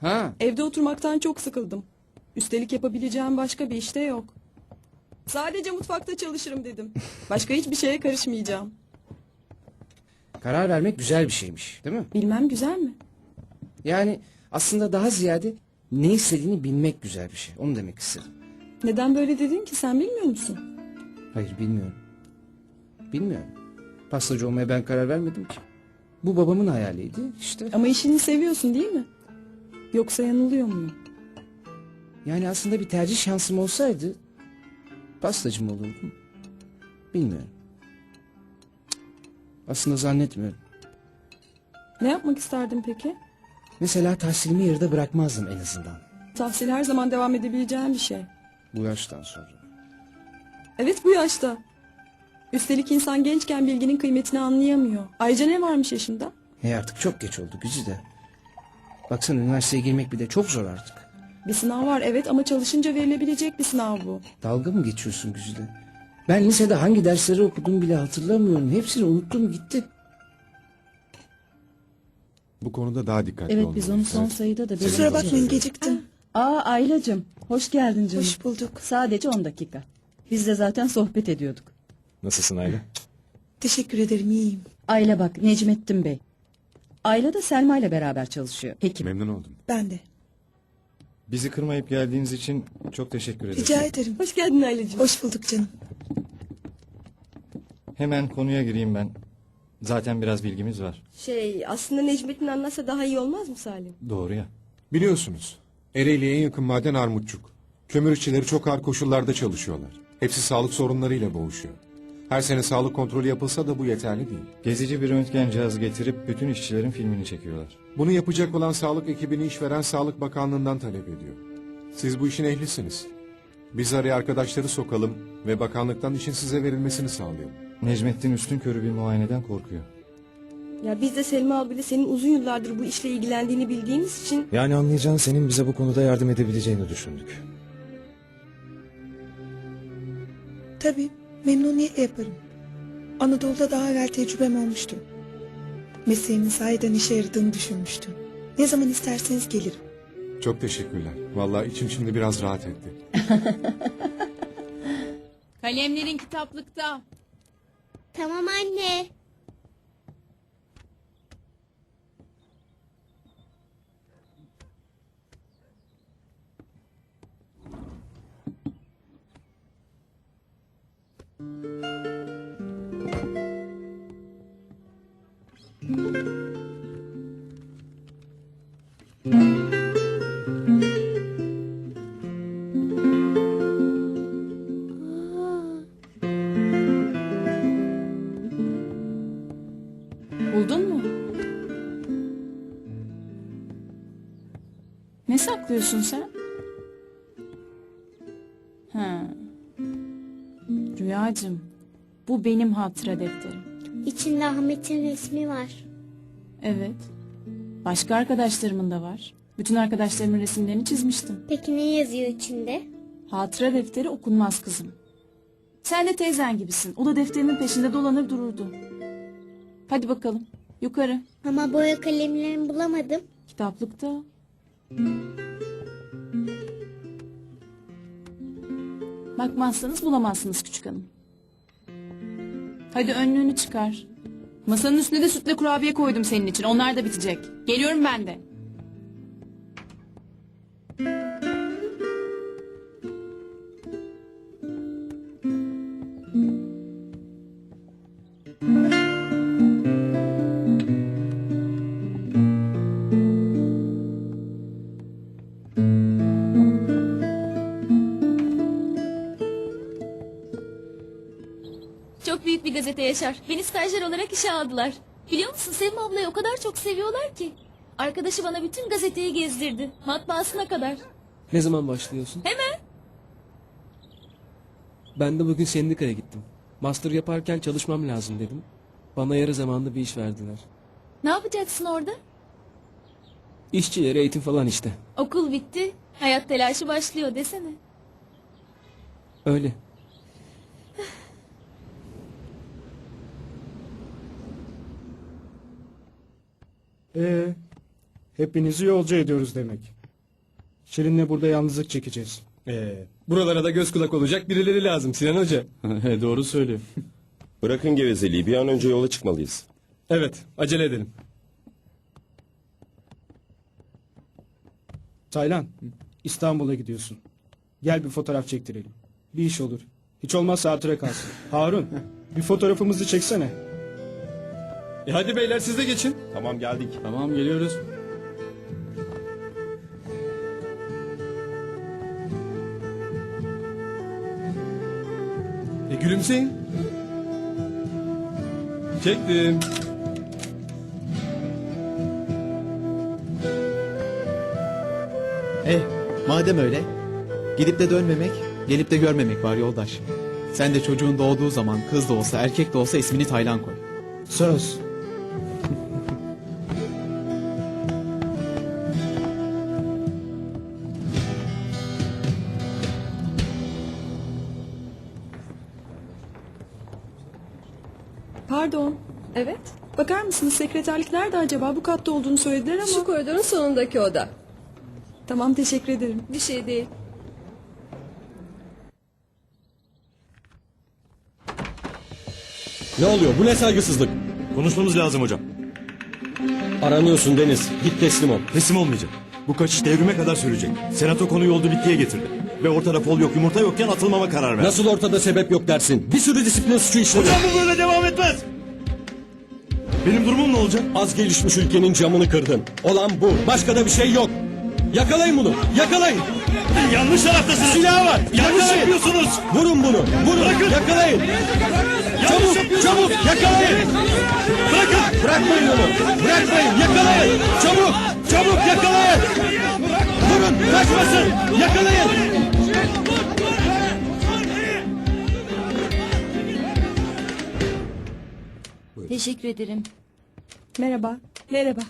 Ha, Evde oturmaktan çok sıkıldım. Üstelik yapabileceğim başka bir işte yok. Sadece mutfakta çalışırım dedim. Başka hiçbir şeye karışmayacağım. karar vermek güzel bir şeymiş, değil mi? Bilmem güzel mi? Yani aslında daha ziyade ne istediğini bilmek güzel bir şey. Onu demek istedim. Neden böyle dedin ki sen bilmiyor musun? Hayır, bilmiyorum. Bilmiyorum. Pastacı olmaya ben karar vermedim ki. Bu babamın hayaliydi işte. Ama işini seviyorsun değil mi? Yoksa yanılıyor muyum? Yani aslında bir tercih şansım olsaydı pastacı mı olurdum? Bilmiyorum. Aslında zannetmiyorum. Ne yapmak isterdin peki? Mesela tahsilimi yarıda bırakmazdım en azından. Tahsil her zaman devam edebileceğin bir şey. Bu yaştan sonra. Evet bu yaşta. Üstelik insan gençken bilginin kıymetini anlayamıyor. Ayrıca ne varmış yaşında? Hey artık çok geç oldu Güzide. Baksana üniversiteye girmek bir de çok zor artık. Bir sınav var evet ama çalışınca verilebilecek bir sınav bu. Dalga mı geçiyorsun Güzide? Ben lisede hangi dersleri okudum bile hatırlamıyorum. Hepsini unuttum gitti. Bu konuda daha dikkatli Evet olmalıyız. biz onu son Evet. sayıda da Kusura belirteceğiz. bakmayın geciktim. Aa Aylacığım hoş geldin canım. Hoş bulduk. Sadece 10 dakika. Biz de zaten sohbet ediyorduk. Nasılsın Ayla? Teşekkür ederim iyiyim. Ayla bak Necmettin Bey. Ayla da Selma ile beraber çalışıyor. Hekim. Memnun oldum. Ben de. Bizi kırmayıp geldiğiniz için çok teşekkür ederim. Rica ederim. Hoş geldin Aylacığım. Hoş bulduk canım. Hemen konuya gireyim ben. Zaten biraz bilgimiz var. Şey aslında Necmettin anlatsa daha iyi olmaz mı Salim? Doğru ya. Biliyorsunuz Ereğli'ye en yakın maden Armutçuk. Kömür işçileri çok ağır koşullarda çalışıyorlar. Hepsi sağlık sorunlarıyla boğuşuyor. Her sene sağlık kontrolü yapılsa da bu yeterli değil. Gezici bir röntgen cihazı getirip bütün işçilerin filmini çekiyorlar. Bunu yapacak olan sağlık ekibini işveren Sağlık Bakanlığı'ndan talep ediyor. Siz bu işin ehlisiniz. Biz araya arkadaşları sokalım ve bakanlıktan işin size verilmesini sağlayalım. Necmettin üstün körü bir muayeneden korkuyor. Ya biz de Selma abiyle senin uzun yıllardır bu işle ilgilendiğini bildiğimiz için Yani anlayacağın senin bize bu konuda yardım edebileceğini düşündük. Tabii memnuniyetle yaparım. Anadolu'da daha evvel tecrübem olmuştu. Mesleğimin sahiden işe yaradığını düşünmüştüm. Ne zaman isterseniz gelirim. Çok teşekkürler. Vallahi içim şimdi biraz rahat etti. Kalemlerin kitaplıkta. Tamam anne. Ne saklıyorsun sen? Ha. Rüyacığım, bu benim hatıra defterim. İçinde Ahmet'in resmi var. Evet. Başka arkadaşlarımın da var. Bütün arkadaşlarımın resimlerini çizmiştim. Peki ne yazıyor içinde? Hatıra defteri okunmaz kızım. Sen de teyzen gibisin. O da defterimin peşinde dolanır dururdu. Hadi bakalım. Yukarı. Ama boya kalemlerimi bulamadım. Kitaplıkta. Bakmazsanız bulamazsınız küçük hanım. Hadi önlüğünü çıkar. Masanın üstüne de sütle kurabiye koydum senin için. Onlar da bitecek. Geliyorum ben de. Yaşar. Beni stajyer olarak işe aldılar. Biliyor musun Sevim ablayı o kadar çok seviyorlar ki. Arkadaşı bana bütün gazeteyi gezdirdi. Matbaasına kadar. Ne zaman başlıyorsun? Hemen. Ben de bugün sendikaya gittim. Master yaparken çalışmam lazım dedim. Bana yarı zamanlı bir iş verdiler. Ne yapacaksın orada? İşçilere eğitim falan işte. Okul bitti. Hayat telaşı başlıyor desene. Öyle. Ee, Hepinizi yolcu ediyoruz demek. Şirin'le burada yalnızlık çekeceğiz. Ee, buralara da göz kulak olacak birileri lazım Sinan Hoca. Doğru söylüyor. Bırakın gevezeliği bir an önce yola çıkmalıyız. Evet acele edelim. Taylan, İstanbul'a gidiyorsun. Gel bir fotoğraf çektirelim. Bir iş olur. Hiç olmazsa hatıra kalsın. Harun, bir fotoğrafımızı çeksene. E hadi beyler siz de geçin. Tamam geldik. Tamam geliyoruz. E gülümseyin. Çektim. Eh, madem öyle, gidip de dönmemek, gelip de görmemek var yoldaş. Sen de çocuğun doğduğu zaman kız da olsa erkek de olsa ismini Taylan koy. Söz. Pardon. Evet. Bakar mısınız sekreterlik nerede acaba? Bu katta olduğunu söylediler ama. Şu koridorun sonundaki oda. Tamam teşekkür ederim. Bir şey değil. Ne oluyor? Bu ne saygısızlık? Konuşmamız lazım hocam. Aranıyorsun Deniz. Git teslim ol. Teslim olmayacak. Bu kaçış devrime kadar sürecek. Senato konuyu oldu bittiye getirdi. Ve ortada fol yok yumurta yokken atılmama karar verdi. Nasıl ortada sebep yok dersin? Bir sürü disiplin suçu işledi. Hocam bu böyle devam etmez. Benim durumum ne olacak? Az gelişmiş ülkenin camını kırdın. Olan bu. Başka da bir şey yok. Yakalayın bunu. Yakalayın. Yanlış taraftasınız. Silahı var. Yanlış Yakalayın. yapıyorsunuz. Vurun bunu. Vurun. Yakalayın. Çabuk. Çabuk. Yakalayın. Bırakın. Bırakmayın onu. Bırakmayın. Yakalayın. Çabuk. Çabuk yakalayın. Kaçmasın. Yakalayın. Teşekkür ederim. Merhaba. Merhaba.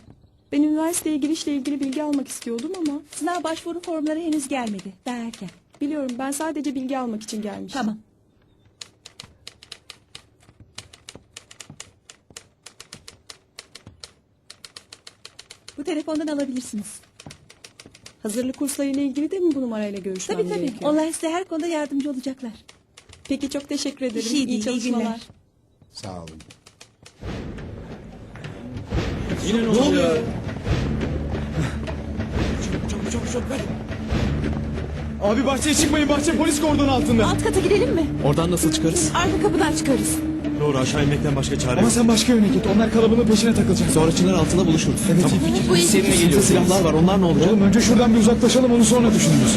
Ben üniversiteye girişle ilgili bilgi almak istiyordum ama Sınav başvuru formları henüz gelmedi. Daha erken. biliyorum ben sadece bilgi almak için gelmiştim. Tamam. Bu telefondan alabilirsiniz. Hazırlık kurslarıyla ilgili de mi bu numarayla görüşmem Tabii tabii. gerekiyor? Onlar size her konuda yardımcı olacaklar. Peki çok teşekkür ederim. şey değil, iyi iyi çalışmalar. günler. Sağ olun. Yine ne oluyor? Abi bahçeye çıkmayın. Bahçe polis kordonu altında. Alt kata girelim mi? Oradan nasıl çıkarız? Arka kapıdan çıkarız. Doğru aşağı inmekten başka çare Ama yok. sen başka yöne git. Onlar kalabalığın peşine takılacak. Sonra çınar altında buluşuruz. Evet iyi fikir. Seninle geliyor. silahlar var. Onlar ne olacak? Oğlum önce şuradan bir uzaklaşalım onu sonra düşünürüz.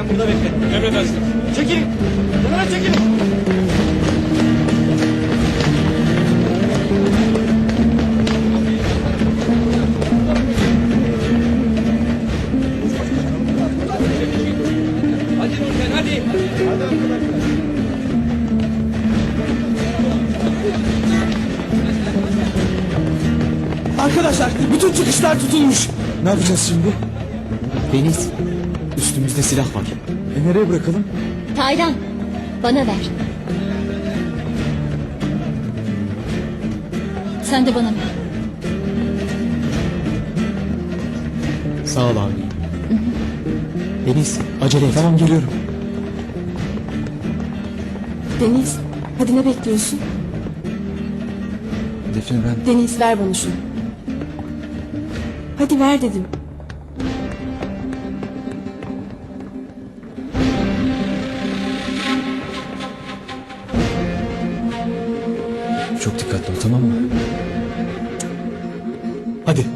Sen burada bekle. Emredersin. Çekilin. Kenara çekilin. Hadi Nurten hadi. Arkadaşlar bütün çıkışlar tutulmuş. Ne yapacağız şimdi? Deniz. Üstümüzde silah var. E nereye bırakalım? Taylan bana ver. Sen de bana ver. Sağ ol abi. Deniz acele et. Tamam geliyorum. Deniz, hadi ne bekliyorsun? Defne ben Deniz ver bana şunu. Hadi ver dedim. Çok dikkatli ol tamam mı? Hadi